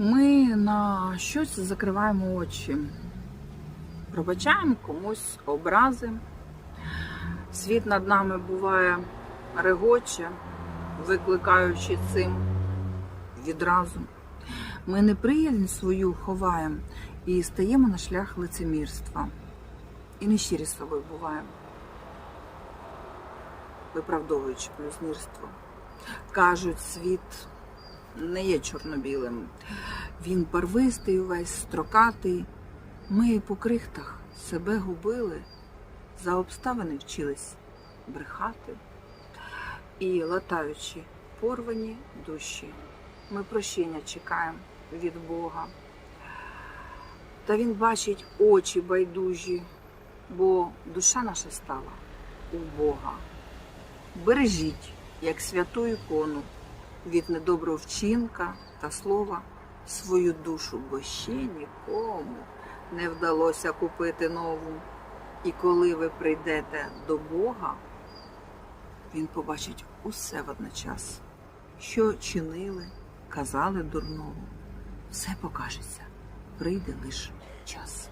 Ми на щось закриваємо очі, пробачаємо комусь образи. Світ над нами буває регоче, викликаючи цим відразу. Ми неприязнь свою ховаємо і стаємо на шлях лицемірства. І нещирі з собою буваємо, виправдовуючи блюзнірство. Кажуть, світ не є чорно-білим. Він барвистий увесь, строкатий. Ми по крихтах себе губили, за обставини вчились брехати і латаючи порвані душі. Ми прощення чекаємо від Бога. Та Він бачить очі байдужі, бо душа наша стала у Бога. Бережіть, як святу ікону, від недоброго вчинка та слова свою душу, бо ще нікому не вдалося купити нову. І коли ви прийдете до Бога, Він побачить усе водночас, що чинили, казали дурного. Все покажеться, прийде лише час.